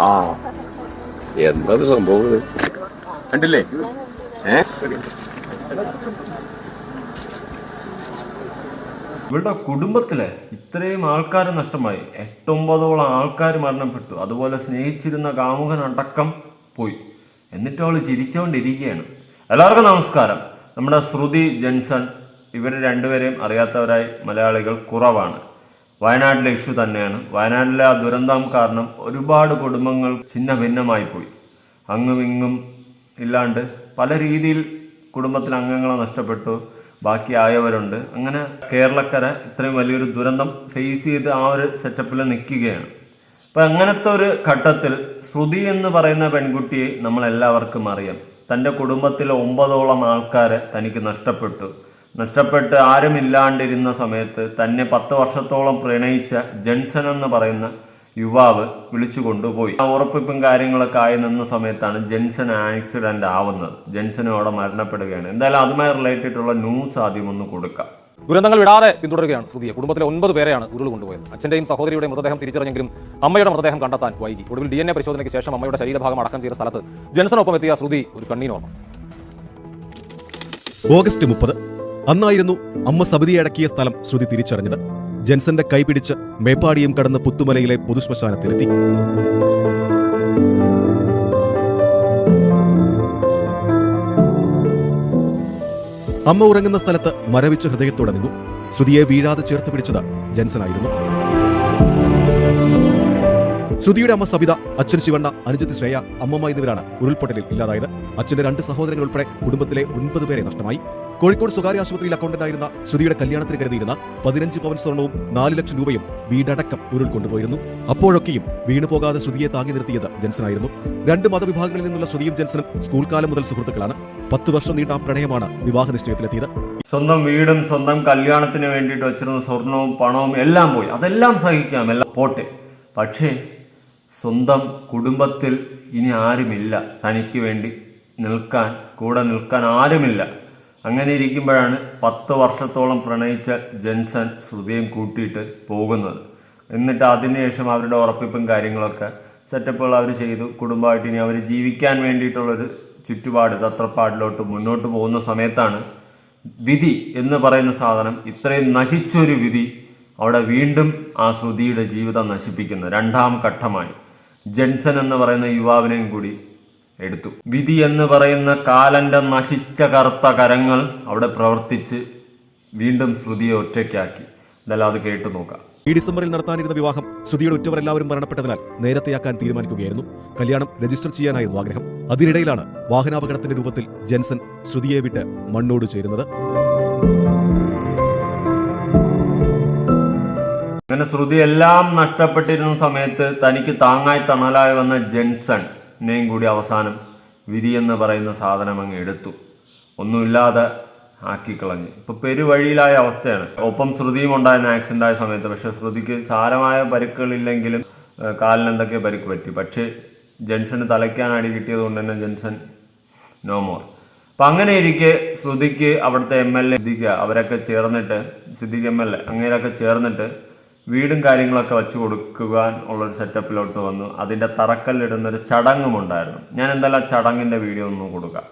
ആ. എന്തത് സംഭവം? കണ്ടില്ലേ? ഏ? കുടുംബത്തിലെ ഇത്രയും ആൾക്കാർ നഷ്ടമായി. എട്ടൊമ്പതോളം ആൾക്കാർ മരണപ്പെട്ടു. അതുപോലെ സ്നേഹിച്ചിരുന്ന കാമുകൻ അടക്കം പോയി. എന്നിട്ട് അവൾ ചിരിച്ചുകൊണ്ടിരിക്കുകയാണ് എല്ലാവർക്കും നമസ്കാരം. നമ്മുടെ ശ്രുതി ജെൻസൺ ഇവർ രണ്ടുപേരെയും അറിയാത്തവരായി മലയാളികൾ കുറവാണ്. വയനാട്ടിലെ ഇഷ്യൂ തന്നെയാണ്. വയനാട്ടിലെ ആ ദുരന്തം കാരണം ഒരുപാട് കുടുംബങ്ങൾ ഛിന്ന ഭിന്നമായി പോയി. അങ്ങും ഇങ്ങും ഇല്ലാണ്ട് പല രീതിയിൽ കുടുംബത്തിലെ അംഗങ്ങളെ നഷ്ടപ്പെട്ടു. ബാക്കി ആയവരുണ്ട്. അങ്ങനെ കേരളക്കര ഇത്രയും വലിയൊരു ദുരന്തം ഫേസ് ചെയ്ത് ആ ഒരു സെറ്റപ്പിൽ നിൽക്കുകയാണ്. അപ്പം അങ്ങനത്തെ ഒരു ഘട്ടത്തിൽ ശ്രുതി എന്ന് പറയുന്ന പെൺകുട്ടിയെ നമ്മളെല്ലാവർക്കും അറിയാം. തന്റെ കുടുംബത്തിലെ ഒമ്പതോളം ആൾക്കാരെ തനിക്ക് നഷ്ടപ്പെട്ടു. നഷ്ടപ്പെട്ട് ആരുമില്ലാണ്ടിരുന്ന സമയത്ത് തന്നെ പത്ത് വർഷത്തോളം പ്രണയിച്ച ജെൻസൺ എന്ന് പറയുന്ന യുവാവ് വിളിച്ചു കൊണ്ടുപോയി. ആ ഉറപ്പിപ്പും കാര്യങ്ങളൊക്കെ ആയി നിന്ന സമയത്താണ് ജെൻസൺ ആക്സിഡന്റ് ആവുന്നത്. ജെൻസനും അവിടെ മരണപ്പെടുകയാണ്. എന്തായാലും അതുമായി റിലേറ്റഡ് ഉള്ള ന്യൂസ് ആദ്യം ഒന്ന് കൊടുക്കാം. ദുരന്തങ്ങൾ വിടാതെ പിന്തുടരുകയാണ് ശ്രുതിയെ. കുടുംബത്തിലെ ഒൻപത് പേരെയാണ് ഉരുൾ കൊണ്ടുപോയത്. അച്ഛന്റെയും സഹോദരിയുടെയും മൃതദേഹം തിരിച്ചറിഞ്ഞെങ്കിലും അമ്മയുടെ മൃതദേഹം കണ്ടെത്താൻ വൈകി. ഒടുവിൽ ഡി എൻ എ പരിശോധനയ്ക്ക് ശേഷം അമ്മയുടെ ശരീരഭാഗം അടക്കം ചെയ്ത സ്ഥലത്ത് ജെൻസനൊപ്പം എത്തിയ ശ്രുതി ഒരു കണ്ണീനോർമ്മ ഓഗസ്റ്റ് മുപ്പത് അന്നായിരുന്നു അമ്മ സബിതിയെ അടക്കിയ സ്ഥലം ശ്രുതി തിരിച്ചറിഞ്ഞത്. ജെൻസന്റെ കൈപിടിച്ച് മേപ്പാടിയും കടന്ന് പുത്തുമലയിലെ പൊതുശ്മശാനത്തിലെത്തി. അമ്മ ഉറങ്ങുന്ന സ്ഥലത്ത് മരവിച്ച ഹൃദയത്തോടെ നിന്നു. ശ്രുതിയെ വീഴാതെ ചേർത്ത് പിടിച്ചത് ജെൻസനായിരുന്നു. ശ്രുതിയുടെ അമ്മ സബിത അച്ഛൻ ശിവണ്ണ അനുജത്തി ശ്രേയ അമ്മമ്മ എന്നിവരാണ് ഉരുൾപൊട്ടലിൽ ഇല്ലാതായത്. അച്ഛന്റെ രണ്ട് സഹോദരങ്ങൾ ഉൾപ്പെടെ കുടുംബത്തിലെ ഒൻപത് പേരെ നഷ്ടമായി. കോഴിക്കോട് സ്വകാര്യ ആശുപത്രിയിൽ അക്കൗണ്ടന്റായിരുന്ന ശ്രുതിയുടെ കല്യാണത്തിന് കരുതിയിരുന്ന പതിനഞ്ച് പവൻ സ്വർണവും നാല് ലക്ഷം രൂപയും വീടടക്കം ഉരുൾ കൊണ്ടുപോയിരുന്നു. അപ്പോഴൊക്കെയും വീണുപോകാതെ ശ്രുതിയെ താങ്ങി നിർത്തിയത് ജെൻസനായിരുന്നു. രണ്ട് മതവിഭാഗങ്ങളിൽ നിന്നുള്ള ശ്രുതിയും ജെൻസനും സ്കൂൾ കാലം മുതൽ സുഹൃത്തുക്കളാണ്. പത്ത് വർഷം നീണ്ട ആ പ്രണയമാണ് വിവാഹ നിശ്ചയത്തിലെത്തിയത് സ്വന്തം വീടും സ്വന്തം കല്യാണത്തിന് വേണ്ടിയിട്ട് വെച്ചിരുന്ന സ്വർണവും പണവും എല്ലാം പോയി. അതെല്ലാം സഹിക്കാം. എല്ലാം പോട്ടെ. പക്ഷേ സ്വന്തം കുടുംബത്തിൽ ഇനി ആരുമില്ല. തനിക്ക് വേണ്ടി നിൽക്കാൻ കൂടെ നിൽക്കാൻ ആരുമില്ല. അങ്ങനെ ഇരിക്കുമ്പോഴാണ് പത്ത് വർഷത്തോളം പ്രണയിച്ച ജെൻസൺ ശ്രുതിയും കൂട്ടിയിട്ട് പോകുന്നത്. എന്നിട്ട് അതിനുശേഷം അവരുടെ ഉറപ്പിപ്പും കാര്യങ്ങളൊക്കെ സെറ്റപ്പുകൾ അവർ ചെയ്തു. കുടുംബമായിട്ട് ഇനി അവർ ജീവിക്കാൻ വേണ്ടിയിട്ടുള്ളൊരു ചുറ്റുപാട് തത്രപ്പാടിലോട്ട് മുന്നോട്ട് പോകുന്ന സമയത്താണ് വിധി എന്ന് പറയുന്ന സാധനം ഇത്രയും നശിച്ചൊരു വിധി അവിടെ വീണ്ടും ആ ശ്രുതിയുടെ ജീവിതം നശിപ്പിക്കുന്നു രണ്ടാം ഘട്ടമായി. ജെൻസൺ എന്ന് പറയുന്ന യുവാവിനെയും കൂടി എടുത്തു. വിധി എന്ന് പറയുന്ന കാലന്റെ നശിച്ച കറുത്ത കരങ്ങൾ അവിടെ പ്രവർത്തിച്ച് വീണ്ടും ശ്രുതിയെ ഒറ്റയ്ക്കാക്കി. എന്നാലും അത് കേട്ടു നോക്കാം. ഈ ഡിസംബറിൽ നടത്താനിരുന്ന വിവാഹം ശ്രുതിയുടെ ഉറ്റവർ എല്ലാവരും മരണപ്പെട്ടതിനാൽ നേരത്തെയാക്കാൻ തീരുമാനിക്കുകയായിരുന്നു. കല്യാണം രജിസ്റ്റർ ചെയ്യാനായിരുന്നു ആഗ്രഹം. അതിനിടയിലാണ് വാഹനാപകടത്തിന്റെ രൂപത്തിൽ ജെൻസൺ ശ്രുതിയെ വിട്ട് മണ്ണോട് ചേരുന്നത്. അങ്ങനെ ശ്രുതി എല്ലാം നഷ്ടപ്പെട്ടിരുന്ന സമയത്ത് തനിക്ക് താങ്ങായി തണലായി വന്ന ജെൻസൺ കൂടി അവസാനം വിധി എന്ന് പറയുന്ന സാധനം അങ്ങ് എടുത്തു. ഒന്നുമില്ലാതെ ആക്കിക്കളഞ്ഞു. ഇപ്പൊ പെരുവഴിയിലായ അവസ്ഥയാണ്. ഒപ്പം ശ്രുതിയും ഉണ്ടായിരുന്ന ആക്സിഡന്റ് ആയ സമയത്ത്. പക്ഷെ ശ്രുതിക്ക് സാരമായ പരുക്കുകളില്ലെങ്കിലും കാലിന് എന്തൊക്കെ പരുക്ക് പറ്റി. പക്ഷേ ജെൻസന് തലയ്ക്കാൻ അടി കിട്ടിയത് കൊണ്ട് തന്നെ ജെൻസൺ നോ മോർ അപ്പൊ അങ്ങനെ ഇരിക്കെ ശ്രുതിക്ക് അവിടുത്തെ എം എൽ എ സിദ്ധിക്ക അവരൊക്കെ ചേർന്നിട്ട് സിദ്ദിഖ് എം എൽ എ അങ്ങനെയൊക്കെ ചേർന്നിട്ട് വീടും കാര്യങ്ങളൊക്കെ വെച്ച് കൊടുക്കുവാൻ ഉള്ളൊരു സെറ്റപ്പിലോട്ട് വന്നു. അതിന്റെ തറക്കല്ലിടുന്നൊരു ചടങ്ങും ഉണ്ടായിരുന്നു ഞാൻ എന്തായാലും ആ ചടങ്ങിന്റെ വീഡിയോ ഒന്നും കൊടുക്കാം.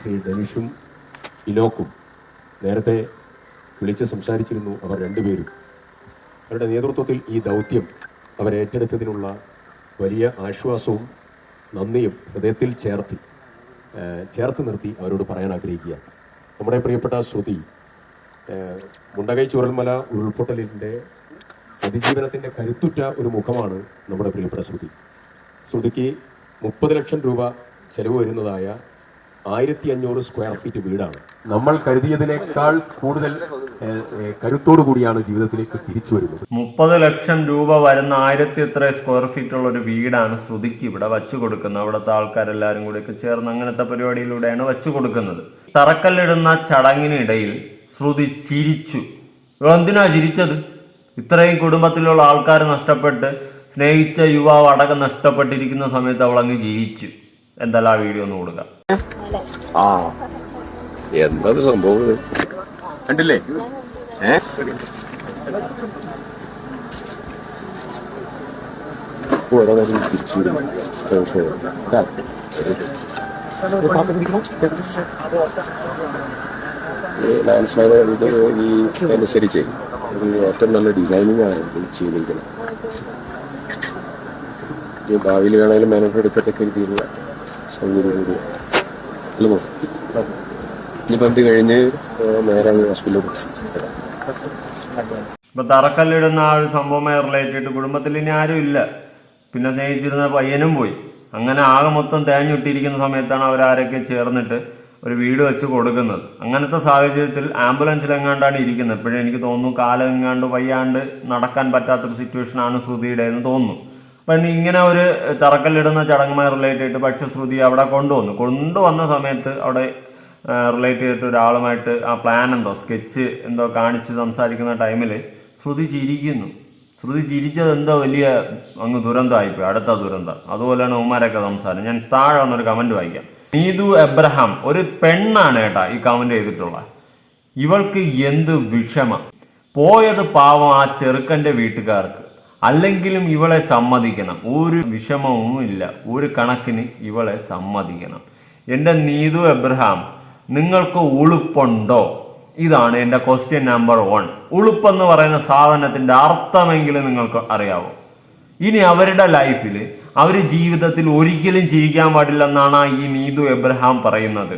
ശ്രീ ധനുഷും ഇലോക്കും നേരത്തെ വിളിച്ച് സംസാരിച്ചിരുന്നു അവർ രണ്ടുപേരും. അവരുടെ നേതൃത്വത്തിൽ ഈ ദൗത്യം അവരേറ്റെടുത്തതിനുള്ള വലിയ ആശ്വാസവും നന്ദിയും ഹൃദയത്തിൽ ചേർത്തി ചേർത്ത് നിർത്തി അവരോട് പറയാൻ ആഗ്രഹിക്കുക. നമ്മുടെ പ്രിയപ്പെട്ട ശ്രുതി മുണ്ടകൈ ചുരൽമല ഉരുൾപൊട്ടലിന്റെ അതിജീവനത്തിന്റെ കരുത്തുറ്റ ഒരു മുഖമാണ് നമ്മുടെ പ്രിയപ്പെട്ട ശ്രുതി. ശ്രുതിക്ക് മുപ്പത് ലക്ഷം രൂപ ചെലവ് വരുന്നതായ ആയിരത്തി അഞ്ഞൂറ് സ്ക്വയർ ഫീറ്റ് വീടാണ്. നമ്മൾ കരുതിയതിനേക്കാൾ കൂടുതൽ കരുത്തോടു കൂടിയാണ് ജീവിതത്തിലേക്ക് തിരിച്ചു വരുന്നത്. മുപ്പത് ലക്ഷം രൂപ വരുന്ന ആയിരത്തി എത്ര സ്ക്വയർ ഫീറ്റ് ഉള്ള ഒരു വീടാണ് ശ്രുതിക്ക് ഇവിടെ വച്ചു കൊടുക്കുന്നത്. അവിടുത്തെ ആൾക്കാരെല്ലാവരും കൂടിയൊക്കെ ചേർന്ന് അങ്ങനത്തെ പരിപാടിയിലൂടെയാണ് വച്ചു കൊടുക്കുന്നത്. തറക്കല്ലിടുന്ന ചടങ്ങിനിടയിൽ ശ്രുതി ചിരിച്ചു. എന്തിനാ ചിരിച്ചത്? ഇത്രയും കുടുംബത്തിലുള്ള ആൾക്കാർ നഷ്ടപ്പെട്ട് സ്നേഹിച്ച യുവാവ് അടക്കം നഷ്ടപ്പെട്ടിരിക്കുന്ന സമയത്ത് അവൾ അങ്ങ് ചിരിച്ചു. എന്തായാലും ആ വീഡിയോ ഒന്ന് കൊടുക്കാം ആ എന്തത് സംഭവം? കണ്ടില്ലേ? ഏ? ഇത്. അനുസരിച്ച് ഏറ്റവും നല്ല ഡിസൈനിങ് ആണ് ചെയ്തിരിക്കുന്നത്. ഭാവിയിൽ വേണമെങ്കിലും എടുത്തിട്ടൊക്കെ രീതിയിലുള്ള സൗകര്യം കൂടി. പോ. ഇനിയിപ്പോൾ കഴിഞ്ഞ് നേരെ ഹോസ്പിറ്റലിൽ പോകും ഇപ്പൊ തറക്കല്ലിടുന്ന ആ ഒരു സംഭവമായി റിലേറ്റ് ചെയ്തിട്ട് കുടുംബത്തിൽ ഇനി ആരും ഇല്ല. പിന്നെ സ്നേഹിച്ചിരുന്ന പയ്യനും പോയി. അങ്ങനെ ആകെ മൊത്തം തേഞ്ഞുട്ടിരിക്കുന്ന സമയത്താണ് അവരാരൊക്കെ ചേർന്നിട്ട് ഒരു വീട് വെച്ച് കൊടുക്കുന്നത്. അങ്ങനത്തെ സാഹചര്യത്തിൽ ആംബുലൻസിൽ എങ്ങാണ്ടാണ് ഇരിക്കുന്നത്. ഇപ്പോഴും എനിക്ക് തോന്നുന്നു കാലം എങ്ങാണ്ട് വയ്യാണ്ട് നടക്കാൻ പറ്റാത്തൊരു സിറ്റുവേഷനാണ് ശ്രുതിയുടെ എന്ന് തോന്നുന്നു. അപ്പം ഇങ്ങനെ ഒരു തറക്കല്ലിടുന്ന ചടങ്ങുമായി റിലേറ്റ് ചെയ്തിട്ട് പക്ഷെ ശ്രുതി അവിടെ കൊണ്ടുവന്നു. കൊണ്ടുവന്ന സമയത്ത് അവിടെ റിലേറ്റ് ചെയ്തിട്ട് ഒരാളുമായിട്ട് ആ പ്ലാൻ എന്തോ സ്കെച്ച് എന്തോ കാണിച്ച് സംസാരിക്കുന്ന ടൈമിൽ ശ്രുതി ചിരിക്കുന്നു. ശ്രുതി ചിരിച്ചത് എന്തോ വലിയ അങ്ങ് ദുരന്തമായിപ്പോയി അടുത്ത ദുരന്തം. അതുപോലെയാണ് ഉമ്മാരൊക്കെ സംസാരം. ഞാൻ താഴെ വന്നൊരു കമന്റ് വായിക്കാം. നീതു എബ്രഹാം ഒരു പെണ്ണാണ് കേട്ടാ ഈ കമന്റ് ചെയ്തിട്ടുള്ള ഇവൾക്ക് എന്ത് വിഷമം. പോയത് പാവം ആ ചെറുക്കന്റെ വീട്ടുകാർക്ക്. അല്ലെങ്കിലും ഇവളെ സമ്മതിക്കണം. ഒരു വിഷമവും ഇല്ല ഒരു കണക്കിന് ഇവളെ സമ്മതിക്കണം. എന്റെ നീതു എബ്രഹാം നിങ്ങൾക്ക് ഉളുപ്പുണ്ടോ? ഇതാണ് എന്റെ ക്വസ്റ്റ്യൻ നമ്പർ വൺ ഉളുപ്പെന്ന് പറയുന്ന സാധനത്തിന്റെ അർത്ഥമെങ്കിലും നിങ്ങൾക്ക് അറിയാവോ? ഇനി അവരുടെ ലൈഫിൽ അവർ ജീവിതത്തിൽ ഒരിക്കലും ജീവിക്കാൻ പാടില്ലെന്നാണ് ഈ നീതു എബ്രഹാം പറയുന്നത്.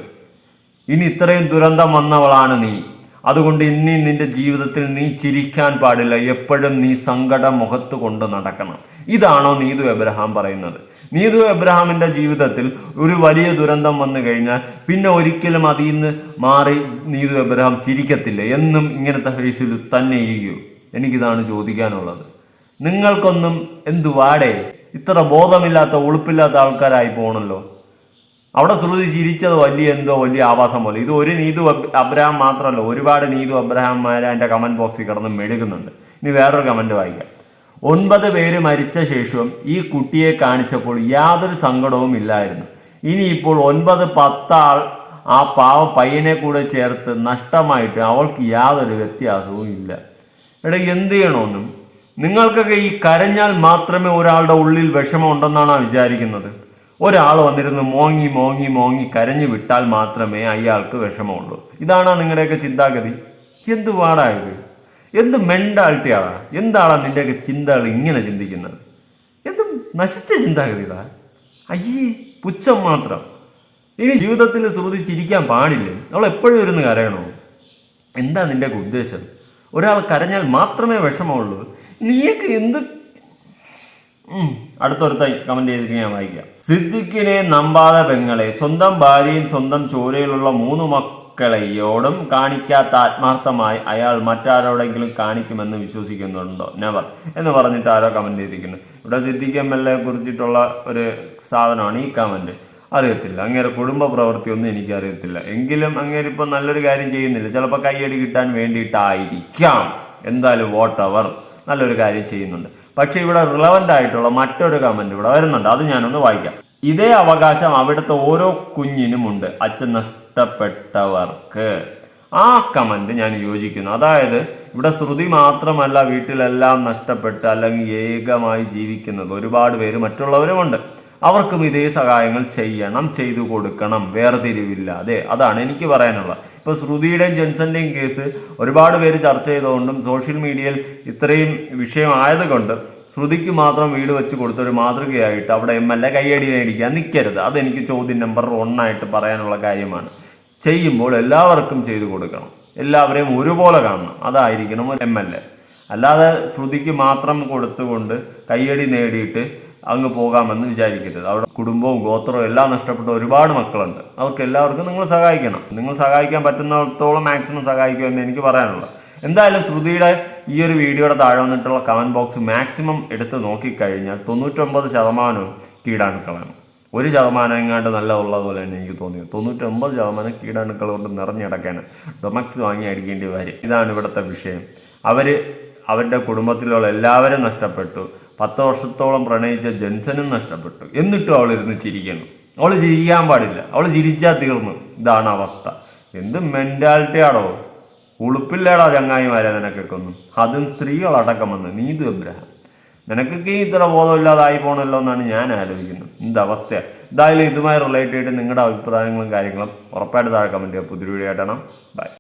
ഇനി ഇത്രയും ദുരന്തം വന്നവളാണ് നീ. അതുകൊണ്ട് ഇനി നിന്റെ ജീവിതത്തിൽ നീ ചിരിക്കാൻ പാടില്ല. എപ്പോഴും നീ സങ്കടം മുഖത്ത് കൊണ്ട് നടക്കണം. ഇതാണോ നീതു എബ്രഹാം പറയുന്നത്. നീതു എബ്രഹാമിന്റെ ജീവിതത്തിൽ ഒരു വലിയ ദുരന്തം വന്നു കഴിഞ്ഞാൽ പിന്നെ ഒരിക്കലും അതിൽ നിന്ന് മാറി നീതു എബ്രഹാം ചിരിക്കത്തില്ല. എന്നും ഇങ്ങനത്തെ ഫേസിൽ തന്നെ ഇരിക്കൂ. എനിക്കിതാണ് ചോദിക്കാനുള്ളത്. നിങ്ങൾക്കൊന്നും എന്തു വാടേ? ഇത്ര ബോധമില്ലാത്ത ഉളുപ്പില്ലാത്ത ആൾക്കാരായി പോകണല്ലോ അവിടെ ശ്രുതി ചിരിച്ചത് വലിയ എന്തോ വലിയ ആവാസം പോലെ. ഇത് ഒരു നീതു അബ് അബ്രഹാം മാത്രമല്ല ഒരുപാട് നീതു അബ്രഹാംമാരെ എന്റെ കമന്റ് ബോക്സിൽ കിടന്ന് മെഴുകുന്നുണ്ട്. ഇനി വേറൊരു കമന്റ് വായിക്കാം. ഒൻപത് പേര് മരിച്ച ശേഷവും ഈ കുട്ടിയെ കാണിച്ചപ്പോൾ യാതൊരു സങ്കടവും ഇല്ലായിരുന്നു. ഇനിയിപ്പോൾ ഒൻപത് പത്താൾ ആ പാവ പയ്യനെ കൂടെ ചേർത്ത് നഷ്ടമായിട്ട് അവൾക്ക് യാതൊരു വ്യത്യാസവും ഇല്ല. എടാ എന്ത് ചെയ്യണമെന്നും? നിങ്ങൾക്കൊക്കെ ഈ കരഞ്ഞാൽ മാത്രമേ ഒരാളുടെ ഉള്ളിൽ വിഷമം ഉണ്ടെന്നാണ് വിചാരിക്കുന്നത്? ഒരാൾ വന്നിരുന്ന് മോങ്ങി മോങ്ങി മോങ്ങി കരഞ്ഞു വിട്ടാൽ മാത്രമേ അയാൾക്ക് വിഷമമുള്ളൂ. ഇതാണ് നിങ്ങളുടെയൊക്കെ ചിന്താഗതി? എന്ത് പാടായത് എന്ത് മെന്റാലിറ്റിയാണ് എന്താണ് നിന്റെയൊക്കെ ചിന്തകൾ ഇങ്ങനെ ചിന്തിക്കുന്നത്? എന്തും നശിച്ച ചിന്താഗതിടാ അയ്യേ പുച്ഛം മാത്രം. ഇനി ജീവിതത്തിൽ ശ്രദ്ധിച്ചിരിക്കാൻ ചിരിക്കാൻ പാടില്ലേ? അവൾ എപ്പോഴും ഇരുന്ന് കരയണോ? എന്താ നിന്റെയൊക്കെ ഉദ്ദേശം? ഒരാൾ കരഞ്ഞാൽ മാത്രമേ വിഷമമുള്ളൂ. നീയൊക്കെ എന്ത്? ഉം. അടുത്തൊരുത്തായി കമന്റ് ചെയ്തിട്ട് ഞാൻ വായിക്കാം. സിദ്ദിഖിനെ നമ്പാതെ പെങ്ങളെ സ്വന്തം ഭാര്യയും സ്വന്തം ചോരയിലുള്ള മൂന്ന് മക്കളെയോടും കാണിക്കാത്ത ആത്മാർത്ഥമായി അയാൾ മറ്റാരോടെങ്കിലും കാണിക്കുമെന്ന് വിശ്വസിക്കുന്നുണ്ടോ? നെവർ എന്ന് പറഞ്ഞിട്ട് ആരോ കമന്റ് ചെയ്തിരിക്കുന്നു. ഇവിടെ സിദ്ദിഖ് എം എൽ എ കുറിച്ചിട്ടുള്ള ഒരു സാധനമാണ് ഈ കമന്റ് അറിയത്തില്ല. അങ്ങേരെ കുടുംബ പ്രവൃത്തിയൊന്നും എനിക്ക് അറിയത്തില്ല എങ്കിലും അങ്ങേര് ഇപ്പം നല്ലൊരു കാര്യം ചെയ്യുന്നില്ല. ചിലപ്പോൾ കയ്യടി കിട്ടാൻ വേണ്ടിയിട്ടായിരിക്കാം. എന്തായാലും വോട്ട് അവർ നല്ലൊരു കാര്യം ചെയ്യുന്നുണ്ട്. പക്ഷെ ഇവിടെ റിലവന്റ് ആയിട്ടുള്ള മറ്റൊരു കമന്റ് ഇവിടെ വരുന്നുണ്ട്. അത് ഞാനൊന്ന് വായിക്കാം. ഇതേ അവകാശം അവിടുത്തെ ഓരോ കുഞ്ഞിനുമുണ്ട്. അച്ഛൻ നഷ്ടപ്പെട്ടവർക്ക് ആ കമന്റ് ഞാൻ യോജിക്കുന്നു. അതായത് ഇവിടെ ശ്രുതി മാത്രമല്ല വീട്ടിലെല്ലാം നഷ്ടപ്പെട്ട് അല്ലെങ്കിൽ ഏകമായി ജീവിക്കുന്നത്. ഒരുപാട് പേര് മറ്റുള്ളവരുമുണ്ട് അവർക്കും ഇതേ സഹായങ്ങൾ ചെയ്യണം ചെയ്തു കൊടുക്കണം വേർതിരിവില്ലാതെ. അതാണ് എനിക്ക് പറയാനുള്ളത്. ഇപ്പോൾ ശ്രുതിയുടെയും ജെൻസന്റെയും കേസ് ഒരുപാട് പേര് ചർച്ച ചെയ്തുകൊണ്ടും സോഷ്യൽ മീഡിയയിൽ ഇത്രയും വിഷയമായതുകൊണ്ട് ശ്രുതിക്ക് മാത്രം വീട് വെച്ച് കൊടുത്തൊരു മാതൃകയായിട്ട് അവിടെ എം എൽ എ കയ്യടി നേടിക്കാൻ നിൽക്കരുത് അതെനിക്ക് ചോദ്യം നമ്പർ ഒന്നായിട്ട് പറയാനുള്ള കാര്യമാണ്. ചെയ്യുമ്പോൾ എല്ലാവർക്കും ചെയ്തു കൊടുക്കണം. എല്ലാവരെയും ഒരുപോലെ കാണണം. അതായിരിക്കണം എം എൽ എ അല്ലാതെ ശ്രുതിക്ക് മാത്രം കൊടുത്തുകൊണ്ട് കയ്യടി നേടിയിട്ട് അങ്ങ് പോകാമെന്ന് വിചാരിക്കരുത്. അവിടെ കുടുംബവും ഗോത്രവും എല്ലാം നഷ്ടപ്പെട്ട ഒരുപാട് മക്കളുണ്ട്. അവർക്ക് എല്ലാവർക്കും നിങ്ങൾ സഹായിക്കണം. നിങ്ങൾ സഹായിക്കാൻ പറ്റുന്നിടത്തോളം മാക്സിമം സഹായിക്കുമെന്ന് എനിക്ക് പറയാനുള്ളത് എന്തായാലും ശ്രുതിയുടെ ഈ ഒരു വീഡിയോയുടെ താഴെ വന്നിട്ടുള്ള കമന്റ് ബോക്സ് മാക്സിമം എടുത്ത് നോക്കിക്കഴിഞ്ഞാൽ തൊണ്ണൂറ്റൊമ്പത് ശതമാനവും കീടാണുക്കളാണ്. ഒരു ശതമാനം എങ്ങാണ്ട് നല്ല ഉള്ളത് പോലെ തന്നെ എനിക്ക് തോന്നിയത് തൊണ്ണൂറ്റൊമ്പത് ശതമാനം കീടാണുക്കൾ കൊണ്ട് നിറഞ്ഞിടക്കാണ് ഡൊമക്സ് വാങ്ങി അടിക്കേണ്ടി വരും. ഇതാണ് ഇവിടുത്തെ വിഷയം. അവർ അവരുടെ കുടുംബത്തിലുള്ള എല്ലാവരും നഷ്ടപ്പെട്ടു. പത്ത് വർഷത്തോളം പ്രണയിച്ച ജെൻസനും നഷ്ടപ്പെട്ടു. എന്നിട്ടും അവൾ ഇരുന്ന് ചിരിക്കുന്നു. അവൾ ചിരിക്കാൻ പാടില്ല. അവൾ ചിരിച്ചാൽ തീർന്നു. ഇതാണ് അവസ്ഥ. എന്ത് മെന്റാലിറ്റിയാണോ ഉളുപ്പില്ലേടാ ചങ്ങായിമാരെ നിനക്കൊക്കെ ഒന്നും. അതും സ്ത്രീകളടക്കം വന്ന്. നീതു എബ്രഹാം. നിനക്കൊക്കെ ഇത്ര ബോധമില്ലാതായി പോകണമല്ലോ എന്നാണ് ഞാൻ ആലോചിക്കുന്നത്. എന്ത് അവസ്ഥയാണ് എന്തായാലും ഇതുമായി റിലേറ്റ് ചെയ്തിട്ട് നിങ്ങളുടെ അഭിപ്രായങ്ങളും കാര്യങ്ങളും ഉറപ്പായിട്ട് താഴെ കമന്റ് ചെയ്യുക പുതിയ വീഡിയോ ആയിട്ടാണ് ബൈ